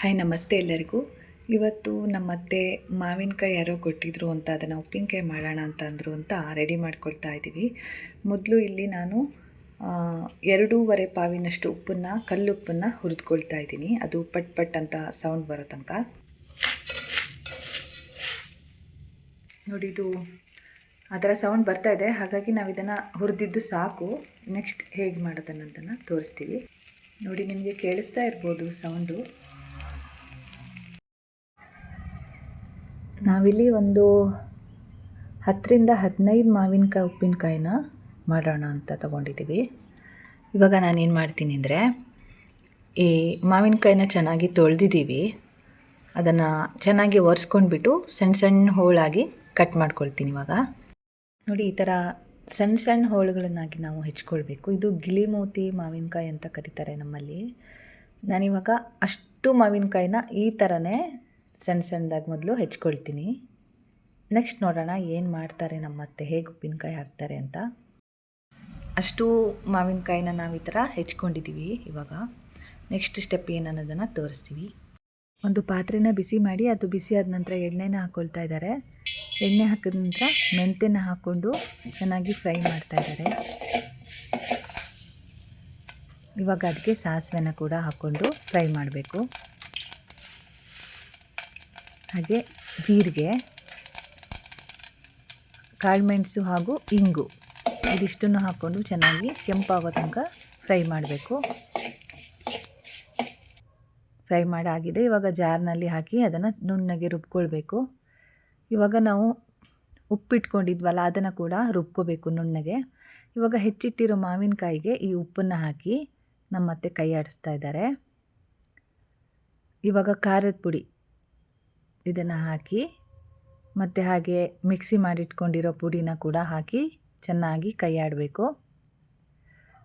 Hi, ನಮಸ್ತೆ ಎಲ್ಲರಿಗೂ. ಇವತ್ತು ನಮ್ಮತ್ತೆ ಮಾವಿನಕಾಯಿ ಯಾರೋ ಕೊಟ್ಟಿದ್ರು ಅಂತ ಅದನ್ನು ಉಪ್ಪಿನಕಾಯಿ ಮಾಡೋಣ ಅಂತ ಅಂದರು ಅಂತ ರೆಡಿ ಮಾಡ್ಕೊಳ್ತಾ ಇದ್ದೀವಿ ಮೊದಲು ಇಲ್ಲಿ ನಾನು ಎರಡೂವರೆ ಪಾವಿನಷ್ಟು ಉಪ್ಪನ್ನು ಕಲ್ಲುಪ್ಪನ್ನು ಹುರಿದುಕೊಳ್ತಾ ಇದ್ದೀನಿ ಅದು ಪಟ್ ಪಟ್ ಅಂತ ಸೌಂಡ್ ಬರೋ ತನಕ. ನೋಡಿ, ಇದು ಆ ಥರ ಸೌಂಡ್ ಬರ್ತಾ ಇದೆ. ಹಾಗಾಗಿ ನಾವು ಇದನ್ನು ಹುರಿದಿದ್ದು ಸಾಕು. ನೆಕ್ಸ್ಟ್ ಹೇಗೆ ಮಾಡೋದನ್ನೋದನ್ನು ತೋರಿಸ್ತೀವಿ. ನೋಡಿ, ನಿಮಗೆ ಕೇಳಿಸ್ತಾ ಇರ್ಬೋದು ಸೌಂಡು ನಾವಿಲ್ಲಿ ಒಂದು ಹತ್ತರಿಂದ ಹದಿನೈದು ಮಾವಿನಕಾಯಿ ಉಪ್ಪಿನಕಾಯಿನ ಮಾಡೋಣ ಅಂತ ತಗೊಂಡಿದ್ದೀವಿ. ಇವಾಗ ನಾನೇನು ಮಾಡ್ತೀನಿ ಅಂದರೆ, ಈ ಮಾವಿನಕಾಯಿನ ಚೆನ್ನಾಗಿ ತೊಳೆದಿದ್ದೀವಿ. ಅದನ್ನು ಚೆನ್ನಾಗಿ ಒರೆಸ್ಕೊಂಡ್ಬಿಟ್ಟು ಸಣ್ಣ ಸಣ್ಣ ಹೋಳಾಗಿ ಕಟ್ ಮಾಡ್ಕೊಳ್ತೀನಿ ಇವಾಗ. ನೋಡಿ, ಈ ಥರ ಸಣ್ಣ ಸಣ್ಣ ಹೋಳುಗಳನ್ನಾಗಿ ನಾವು ಹೆಚ್ಕೊಳ್ಬೇಕು. ಇದು ಗಿಳಿಮೂತಿ ಮಾವಿನಕಾಯಿ ಅಂತ ಕರೀತಾರೆ ನಮ್ಮಲ್ಲಿ. ನಾನಿವಾಗ ಅಷ್ಟು ಮಾವಿನಕಾಯಿನ ಈ ಥರನೇ ಸಣ್ಣ ಸಣ್ಣದಾಗಿ ಮೊದಲು ಹೆಚ್ಕೊಳ್ತೀನಿ. ನೆಕ್ಸ್ಟ್ ನೋಡೋಣ ಏನು ಮಾಡ್ತಾರೆ ನಮ್ಮತ್ತೆ, ಹೇಗೆ ಉಪ್ಪಿನಕಾಯಿ ಹಾಕ್ತಾರೆ ಅಂತ. ಅಷ್ಟು ಮಾವಿನಕಾಯಿನ ನಾವು ಈ ಥರ ಹೆಚ್ಕೊಂಡಿದ್ದೀವಿ ಇವಾಗ. ನೆಕ್ಸ್ಟ್ ಸ್ಟೆಪ್ ಏನು ಅನ್ನೋದನ್ನು ತೋರಿಸ್ತೀವಿ. ಒಂದು ಪಾತ್ರೆನ ಬಿಸಿ ಮಾಡಿ ಅದು ಬಿಸಿ ಆದ ನಂತರ ಎಣ್ಣೆನ ಹಾಕ್ಕೊಳ್ತಾ ಇದ್ದಾರೆ ಎಣ್ಣೆ ಹಾಕಿದ ನಂತರ ಮೆಂತ್ಯನ ಹಾಕ್ಕೊಂಡು ಚೆನ್ನಾಗಿ ಫ್ರೈ ಮಾಡ್ತಾ ಇದ್ದಾರೆ ಇವಾಗ ಅದಕ್ಕೆ ಸಾಸಿವೆನ ಕೂಡ ಹಾಕ್ಕೊಂಡು ಫ್ರೈ ಮಾಡಬೇಕು. ಹಾಗೆ ಜೀರಿಗೆ ಕಾಳುಮೆಣಸು ಹಾಗೂ ಇಂಗು. ಇದಿಷ್ಟನ್ನು ಹಾಕ್ಕೊಂಡು ಚೆನ್ನಾಗಿ ಕೆಂಪಾಗೋ ತನಕ ಫ್ರೈ ಮಾಡಬೇಕು. ಫ್ರೈ ಮಾಡಾಗಿದೆ. ಇವಾಗ ಜಾರ್ನಲ್ಲಿ ಹಾಕಿ ಅದನ್ನು ನುಣ್ಣಗೆ ರುಬ್ಕೊಳ್ಬೇಕು. ಇವಾಗ ನಾವು ಉಪ್ಪಿಟ್ಕೊಂಡಿದ್ವಲ್ಲ, ಅದನ್ನು ಕೂಡ ರುಬ್ಕೋಬೇಕು ನುಣ್ಣಗೆ. ಇವಾಗ ಹೆಚ್ಚಿಟ್ಟಿರೋ ಮಾವಿನಕಾಯಿಗೆ ಈ ಉಪ್ಪನ್ನು ಹಾಕಿ ನಮ್ಮತ್ತೆ ಕೈ ಆಡಿಸ್ತಾ ಇದ್ದಾರೆ. ಇವಾಗ ಖಾರದ ಪುಡಿ. ಇದನ್ನು ಹಾಕಿ ಮತ್ತು ಹಾಗೆ ಮಿಕ್ಸಿ ಮಾಡಿಟ್ಕೊಂಡಿರೋ ಪುಡಿನ ಕೂಡ ಹಾಕಿ ಚೆನ್ನಾಗಿ ಕೈ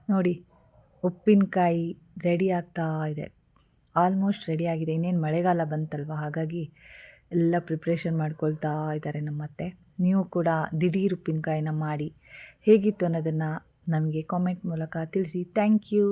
ನೋಡಿ, ಉಪ್ಪಿನಕಾಯಿ ರೆಡಿ ಆಗ್ತಾ ಇದೆ. ಆಲ್ಮೋಸ್ಟ್ ರೆಡಿ ಆಗಿದೆ. ಇನ್ನೇನು ಮಳೆಗಾಲ ಬಂತಲ್ವ? ಹಾಗಾಗಿ ಎಲ್ಲ ಪ್ರಿಪ್ರೇಷನ್ ಮಾಡ್ಕೊಳ್ತಾ ಇದ್ದಾರೆ ನಮ್ಮತ್ತೆ ನೀವು ಕೂಡ ದಿಢೀರ್ ಉಪ್ಪಿನಕಾಯಿನ ಮಾಡಿ ಹೇಗಿತ್ತು ಅನ್ನೋದನ್ನು ನಮಗೆ ಕಾಮೆಂಟ್ ಮೂಲಕ ತಿಳಿಸಿ. Thank you